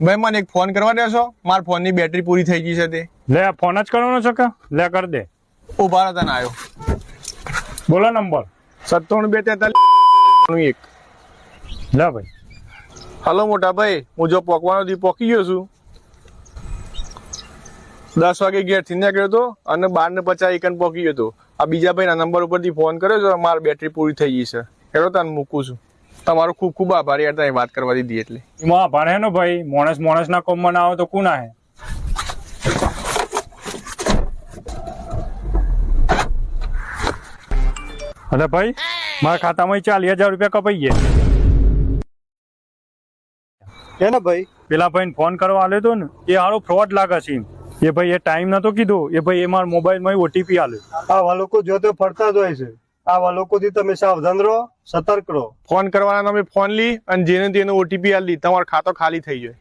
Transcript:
ભાઈ મને એક ફોન કરવા દેશો? મારા ફોનની બેટરી પૂરી થઈ ગઈ છે તે. લે ફોન જ કરવાનો છે કે? લે કર દે. ઊભા રહો તને આવ્યો બોલો નંબર. સત્તાણું બે તેતાલીસ એક. લે ભાઈ. હલો મોટા ભાઈ હું જો પોકવાનો દી પોકી ગયો છું. દસ વાગે ઘેરથી નીકળ્યો હતો અને બાર ને પચાસ એકન પોકી ગયો હતો આ બીજા ભાઈના નંબર ઉપરથી ફોન કર્યો છે મારી બેટરી પૂરી થઈ ગઈ છે. એટલે તને મૂકું છું. તમારો ખૂબ ખૂબ આભાર યાર તમે વાત કરવા દીધી એટલે. એમાં આભાર હે નો ભાઈ? માણસ માણસ ના કોમમાં ના આવે તો કોના હે? અરે ભાઈ મારા ખાતામાં ચાલીસ હજાર રૂપિયા કપાઈ ગયા. હે ને ભાઈ? પેલા ભાઈને ફોન કરવા આલ્યો હતો ને એ હારો ફ્રોડ લાગે છે એમ. એ ભાઈ એ ટાઈમ નતો કીધો એ ભાઈ એ મારા મોબાઈલમાં ઓટીપી આલ્યો. આવા લોકો જો ફરતા જ હોય છે. આવા લોકોથી તમે સાવધાન રહો, સતર્ક રહો. ફોન કરવાના તમે ફોન લી અને જેને તેનો ઓટીપી આલી તમારો ખાતો ખાલી થઈ જાય.